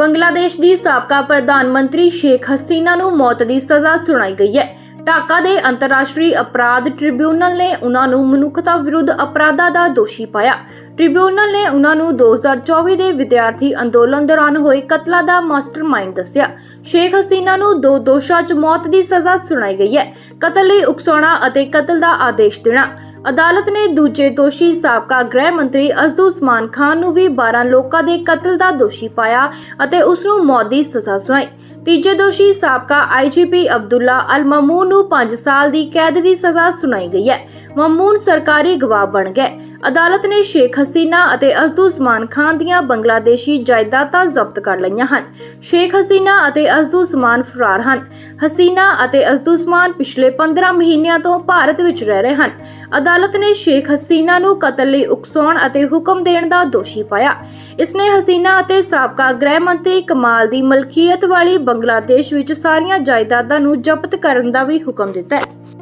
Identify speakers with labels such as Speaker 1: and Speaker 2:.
Speaker 1: ਬੰਗਲਾਦੇਸ਼ ਦੀ ਸਾਬਕਾ ਪ੍ਰਧਾਨ ਮੰਤਰੀ ਸ਼ੇਖ ਹਸੀਨਾ ਨੂੰ ਮੌਤ ਦੀ ਸਜ਼ਾ ਸੁਣਾਈ ਗਈ ਹੈ। ਢਾਕਾ ਦੇ ਅੰਤਰਰਾਸ਼ਟਰੀ ਅਪਰਾਧ ਟ੍ਰਿਬਿਊਨਲ ਨੇ ਉਹਨਾਂ ਨੂੰ ਮਨੁੱਖਤਾ ਵਿਰੁੱਧ ਅਪਰਾਧਾਂ ਦਾ ਦੋਸ਼ੀ ਪਾਇਆ। ਟ੍ਰਿਬਿਊਨਲ ਨੇ ਉਹਨਾਂ ਨੂੰ 2024 ਦੇ ਵਿਦਿਆਰਥੀ ਅੰਦੋਲਨ ਦੌਰਾਨ ਹੋਏ ਕਤਲਾਂ ਦਾ ਮਾਸਟਰਮਾਈਂਡ ਦੱਸਿਆ। ਸ਼ੇਖ ਹਸੀਨਾ ਨੂੰ ਦੋ ਦੋਸ਼ਾਂ 'ਚ ਮੌਤ ਦੀ ਸਜ਼ਾ ਸੁਣਾਈ ਗਈ ਹੈ। ਕਤਲ ਲਈ ਉਕਸਾਉਣਾ ਅਤੇ ਕਤਲ ਦਾ ਆਦੇਸ਼ ਦੇਣਾ। ਅਦਾਲਤ ਨੇ ਦੂਜੇ ਦੋਸ਼ੀ ਸਾਬਕਾ ਗ੍ਰਹਿ ਮੰਤਰੀ ਅਜ਼ਦੁਸਮਾਨ ਖਾਨ ਨੂੰ ਵੀ 12 ਲੋਕਾਂ ਦੇ ਕਤਲ ਦਾ ਦੋਸ਼ੀ ਪਾਇਆ ਅਤੇ ਉਸ ਨੂੰ ਮੌਤ ਦੀ ਸਜ਼ਾ ਸੁਣਾਈ। ਤੀਜੇ ਦੋਸ਼ੀ ਸਾਬਕਾ ਆਈਜੀਪੀ ਅਬਦੁੱਲਾ ਅਲ ਮਮੂਨ ਨੂੰ 5 ਸਾਲ ਦੀ ਕੈਦ ਦੀ ਸਜ਼ਾ ਸੁਣਾਈ ਗਈ ਹੈ। ਮਮੂਨ ਸਰਕਾਰੀ ਗਵਾਹ ਬਣ ਗਏ ਅਦਾਲਤ ਨੇ ਸ਼ੇਖ ਹਸੀਨਾ ਅਤੇ ਅਜ਼ਦੁਸਮਾਨ ਖਾਨ ਦੀਆਂ ਬੰਗਲਾਦੇਸ਼ੀ ਜਾਇਦਾਦਾਂ ਜ਼ਬਤ ਕਰ ਲਈਆਂ ਹਨ। ਸ਼ੇਖ ਹਸੀਨਾ ਅਤੇ ਅਜ਼ਦੁਸਮਾਨ ਫਰਾਰ ਹਨ। ਹਸੀਨਾ ਅਤੇ ਅਜ਼ਦੁਸਮਾਨ ਪਿਛਲੇ 15 ਮਹੀਨਿਆਂ ਤੋਂ ਭਾਰਤ ਵਿੱਚ ਰਹਿ ਰਹੇ ਹਨ। ਅਦਾਲਤ ਨੇ ਸ਼ੇਖ ਹਸੀਨਾ ਨੂੰ ਕਤਲ ਲਈ ਉਕਸਾਉਣ ਅਤੇ ਹੁਕਮ ਦੇਣ ਦਾ ਦੋਸ਼ੀ ਪਾਇਆ। ਇਸ ਨੇ ਹਸੀਨਾ ਅਤੇ ਸਾਬਕਾ ਗ੍ਰਹਿ ਮੰਤਰੀ ਕਮਾਲ ਦੀ ਮਲਕੀਅਤ ਵਾਲੀ ਬੰਗਲਾਦੇਸ਼ ਵਿੱਚ ਸਾਰੀਆਂ ਜਾਇਦਾਦਾਂ ਨੂੰ ਜ਼ਬਤ ਕਰਨ ਦਾ ਵੀ ਹੁਕਮ ਦਿੱਤਾ ਹੈ।